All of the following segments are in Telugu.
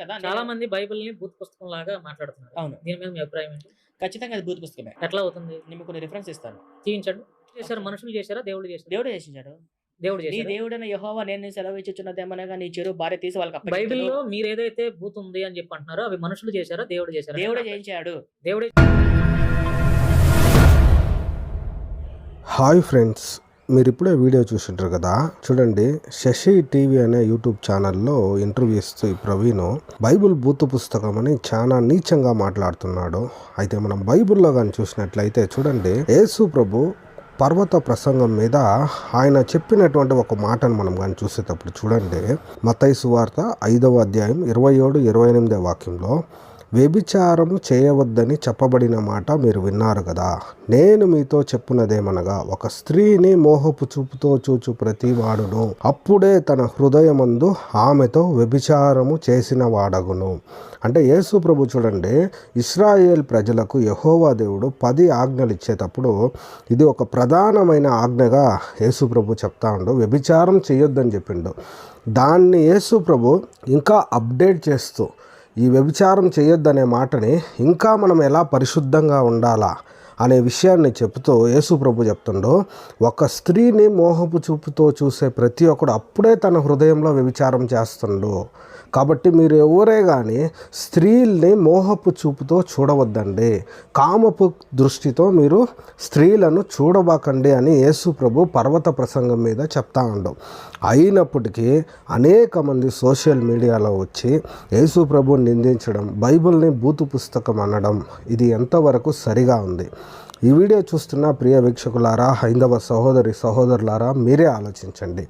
కదా చాలా మంది బైబిల్ని బూత్ పుస్తకం లాగా మాట్లాడుతున్నారు. అవును. దీని మీద మీ అభిప్రాయం ఏంటి? ఖచ్చితంగా అది బూత్ పుస్తకమే. ఎట్లా అవుతుంది? నేను కొన్ని రిఫరెన్స్ ఇస్తాను. చూపించండి చేశారు మనుషులు చేశారా? దేవుడు చేశారు దేవుడు చేసించాడు. దేవుడు నీ దేవుడైన యహోవా నేను సెలవు ఇచ్చుచున్నదేమనగా నీ చెరువు భార్య తీసి వాళ్ళకి. బైబిల్లో మీరు ఏదైతే బూత్ ఉంది అని చెప్పి అంటున్నారో అవి మనుషులు చేశారా? దేవుడు చేశారా? దేవుడే చేయించాడు. దేవుడే హాయ్ ఫ్రెండ్స్ మీరు ఇప్పుడే వీడియో చూసింటారు కదా. చూడండి శశి టీవీ అనే యూట్యూబ్ ఛానల్లో ఇంటర్వ్యూ ఇస్తూ ఈ ప్రవీణ్ బైబిల్ బూతు పుస్తకం అని చాలా నీచంగా మాట్లాడుతున్నాడు. అయితే మనం బైబిల్లో కానీ చూసినట్లయితే చూడండి యేసు ప్రభు పర్వత ప్రసంగం మీద ఆయన చెప్పినటువంటి ఒక మాటను మనం కానీ చూసేటప్పుడు చూడండి. మతైసు వార్త ఐదవ అధ్యాయం ఇరవై ఏడు ఇరవై ఎనిమిదే వాక్యంలో వ్యభిచారము చేయవద్దని చెప్పబడిన మాట మీరు విన్నారు కదా. నేను మీతో చెప్పున్నదేమనగా ఒక స్త్రీని మోహపు చూపుతో చూచు ప్రతి వాడును అప్పుడే తన హృదయమందు ఆమెతో వ్యభిచారము చేసిన వాడగును. అంటే యేసు ప్రభు చూడండి ఇస్రాయేల్ ప్రజలకు యహోవా దేవుడు పది ఆజ్ఞలు ఇచ్చేటప్పుడు ఇది ఒక ప్రధానమైన ఆజ్ఞగా యేసు ప్రభు చెప్తా ఉండు వ్యభిచారం చేయొద్దని చెప్పిండు. దాన్ని యేసు ప్రభు ఇంకా అప్డేట్ చేస్తూ ఈ వ్యభిచారం చేయొద్దనే మాటని ఇంకా మనం ఎలా పరిశుద్ధంగా ఉండాలా అనే విషయాన్ని చెప్తూ యేసు ప్రభు చెప్తుండో ఒక స్త్రీని మోహపు చూపుతో చూసే ప్రతి ఒక్కడు అప్పుడే తన హృదయంలో వ్యభిచారం చేస్తుండు. కాబట్టి మీరు ఎవరే కానీ స్త్రీల్ని మోహపు చూపుతో చూడవద్దండి. కామపు దృష్టితో మీరు స్త్రీలను చూడబాకండి అని యేసు ప్రభు పర్వత ప్రసంగం మీద చెప్తా ఉండవు అయినప్పటికీ అనేక మంది సోషల్ మీడియాలో వచ్చి యేసు ప్రభుని నిందించడం బైబిల్ని బూతు పుస్తకం అనడం ఇది ఎంతవరకు సరిగా ఉంది? ఈ వీడియో చూస్తున్న ప్రియ వీక్షకులారా హైందవ సహోదరి సహోదరులారా మీరే ఆలోచించండి.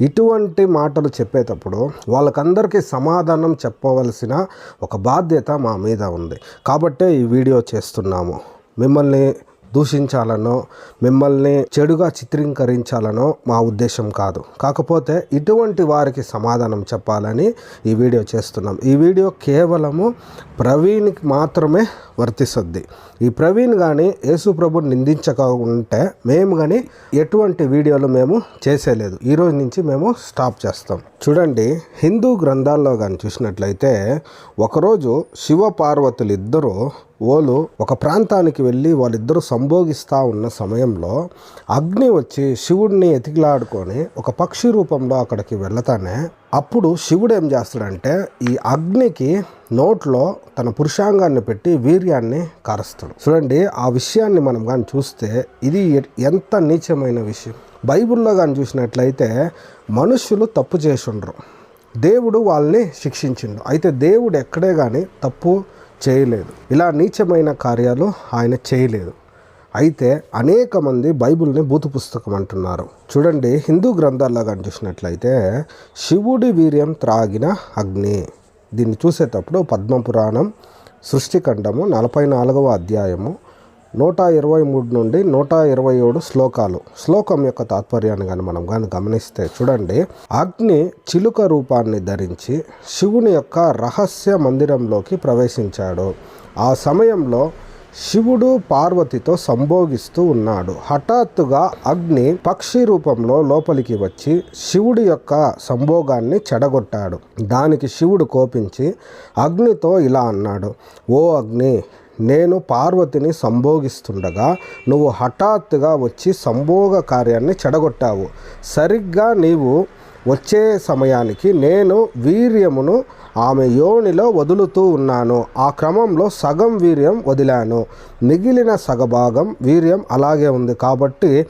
ఇటువంటి మాటలు చెప్పేటప్పుడు వాళ్ళకందరికీ సమాధానం చెప్పవలసిన ఒక బాధ్యత మా మీద ఉంది. కాబట్టే ఈ వీడియో చేస్తున్నాము. మిమ్మల్ని దూషించాలనో మిమ్మల్ని చెడుగా చిత్రీకరించాలనో మా ఉద్దేశం కాదు. కాకపోతే ఇటువంటి వారికి సమాధానం చెప్పాలని ఈ వీడియో చేస్తున్నాం. ఈ వీడియో కేవలము ప్రవీణ్కి మాత్రమే వర్తిస్తుంది. ఈ ప్రవీణ్ కానీ యేసు ప్రభుని నిందించక ఉంటే మేము కానీ ఎటువంటి వీడియోలు మేము చేసేలేదు. ఈరోజు నుంచి మేము స్టాప్ చేస్తాం. చూడండి హిందూ గ్రంథాల్లో కానీ చూసినట్లయితే ఒకరోజు శివ పార్వతులు ఇద్దరు ఓలు ఒక ప్రాంతానికి వెళ్ళి వాళ్ళిద్దరూ సంభోగిస్తూ ఉన్న సమయంలో అగ్ని వచ్చి శివుడిని ఎతికిలాడుకొని ఒక పక్షి రూపంలో అక్కడికి వెళ్ళతానే అప్పుడు శివుడు ఏం చేస్తాడంటే ఈ అగ్నికి నోట్లో తన పురుషాంగాన్ని పెట్టి వీర్యాన్ని కారుస్తాడు. చూడండి ఆ విషయాన్ని మనం కానీ చూస్తే ఇది ఎంత నీచమైన విషయం. బైబిల్లో కానీ చూసినట్లయితే మనుషులు తప్పు చేసుండ్రు. దేవుడు వాళ్ళని శిక్షించిండు. అయితే దేవుడు ఎక్కడే కానీ తప్పు చేయలేదు. ఇలా నీచమైన కార్యాలు ఆయన చేయలేదు. అయితే అనేక మంది బైబిల్ని బూతు పుస్తకం అంటున్నారు. చూడండి హిందూ గ్రంథాల్లో కానీ చూసినట్లయితే శివుడి వీర్యం త్రాగిన అగ్ని. దీన్ని చూసేటప్పుడు పద్మపురాణం సృష్టిఖండము నలభై నాలుగవ అధ్యాయము నూట ఇరవై మూడు నుండి నూట ఇరవై ఏడు శ్లోకాలు. శ్లోకం యొక్క తాత్పర్యాన్ని కానీ మనం కానీ గమనిస్తే చూడండి. అగ్ని చిలుక రూపాన్ని ధరించి శివుని యొక్క రహస్య మందిరంలోకి ప్రవేశించాడు. ఆ సమయంలో శివుడు పార్వతితో సంభోగిస్తూ ఉన్నాడు. హఠాత్తుగా అగ్ని పక్షి రూపంలో లోపలికి వచ్చి శివుడి యొక్క సంభోగాన్ని చెడగొట్టాడు. దానికి శివుడు కోపించి అగ్నితో ఇలా అన్నాడు. ఓ అగ్ని నేను పార్వతిని సంభోగిస్తుండగా నువ్వు హఠాత్తుగా వచ్చి సంభోగ కార్యాన్ని చెడగొట్టావు. సరిగ్గా నీవు వచ్చే సమయానికి నేను వీర్యమును ఆమె యోనిలో వదులుతూ ఉన్నాను. ఆ క్రమంలో సగం వీర్యం వదిలాను. మిగిలిన సగభాగం వీర్యం అలాగే ఉంది కాబట్టి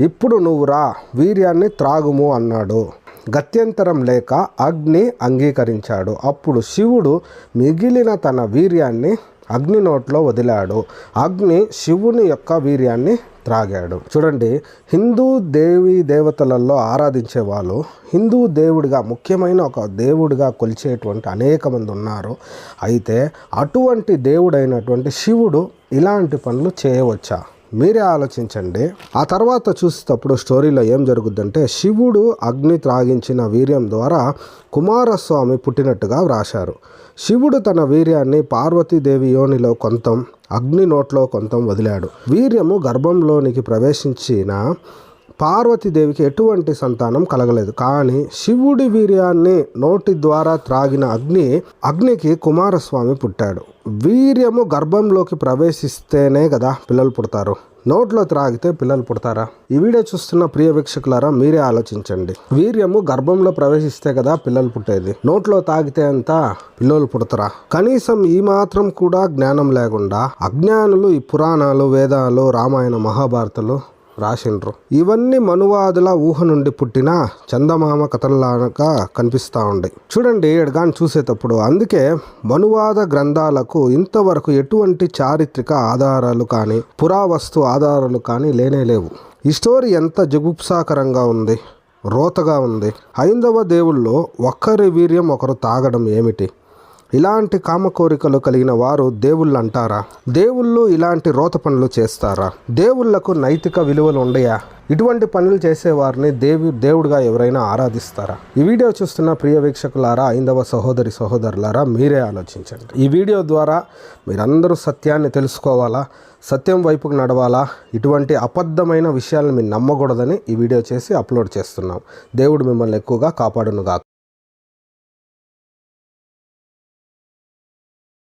ఇప్పుడు నువ్వు రా వీర్యాన్ని త్రాగుము అన్నాడు. గత్యంతరం లేక అగ్ని అంగీకరించాడు. అప్పుడు శివుడు మిగిలిన తన వీర్యాన్ని అగ్ని నోట్లో వదిలాడు. అగ్ని శివుని యొక్క వీర్యాన్ని త్రాగాడు. చూడండి హిందూ దేవి దేవతలలో ఆరాధించే వాళ్ళు హిందూ దేవుడిగా ముఖ్యమైన ఒక దేవుడిగా కొలిచేటువంటి అనేక మంది ఉన్నారు. అయితే అటువంటి దేవుడైనటువంటి శివుడు ఇలాంటి పనులు చేయవచ్చా? మీరే ఆలోచించండి. ఆ తర్వాత చూసేటప్పుడు స్టోరీలో ఏం జరుగుద్దంటే శివుడు అగ్ని త్రాగించిన వీర్యం ద్వారా కుమారస్వామి పుట్టినట్టుగా వ్రాశారు. శివుడు తన వీర్యాన్ని పార్వతీదేవి యోనిలో కొంతం అగ్ని నోట్లో కొంత వదిలాడు. వీర్యము గర్భంలోనికి ప్రవేశించిన పార్వతీదేవికి ఎటువంటి సంతానం కలగలేదు. కానీ శివుడి వీర్యాన్ని నోటి ద్వారా త్రాగిన అగ్ని అగ్నికి కుమారస్వామి పుట్టాడు. వీర్యము గర్భంలోకి ప్రవేశిస్తేనే కదా పిల్లలు పుడతారు. నోట్లో త్రాగితే పిల్లలు పుడతారా? ఈ వీడియో చూస్తున్న ప్రియ వీక్షకులారా మీరే ఆలోచించండి. వీర్యము గర్భంలో ప్రవేశిస్తే కదా పిల్లలు పుట్టేది. నోట్లో తాగితే అంతా పిల్లలు పుడతారా? కనీసం ఈ మాత్రం కూడా జ్ఞానం లేకుండా అజ్ఞానులు ఈ పురాణాలు వేదాలు రామాయణ మహాభారతాలు రాసిండ్రు. ఇవన్నీ మనువాదుల ఊహ నుండి పుట్టిన చందమామ కథల్లాగా కనిపిస్తూ ఉండే. చూడండి ఎడగాని చూసేటప్పుడు. అందుకే మనువాద గ్రంథాలకు ఇంతవరకు ఎటువంటి చారిత్రక ఆధారాలు కానీ పురావస్తు ఆధారాలు కానీ లేనే లేవు. ఈ స్టోరీ ఎంత జగుప్సాకరంగా ఉంది రోతగా ఉంది. హైందవ దేవుల్లో ఒక్కరి వీర్యం ఒకరు తాగడం ఏమిటి? ఇలాంటి కామ కోరికలు కలిగిన వారు దేవుళ్ళు అంటారా దేవుళ్ళు ఇలాంటి రోత పనులు చేస్తారా? దేవుళ్ళకు నైతిక విలువలు ఉండయా? ఇటువంటి పనులు చేసేవారిని దేవి దేవుడిగా ఎవరైనా ఆరాధిస్తారా? ఈ వీడియో చూస్తున్న ప్రియ వీక్షకులారా ఐందవ సహోదరి సహోదరులారా మీరే ఆలోచించండి. ఈ వీడియో ద్వారా మీరందరూ సత్యాన్ని తెలుసుకోవాలా? సత్యం వైపుకు నడవాలా? ఇటువంటి అబద్ధమైన విషయాలను మీరు నమ్మకూడదని ఈ వీడియో చేసి అప్లోడ్ చేస్తున్నాం. దేవుడు మిమ్మల్ని ఎక్కువగా కాపాడునుగా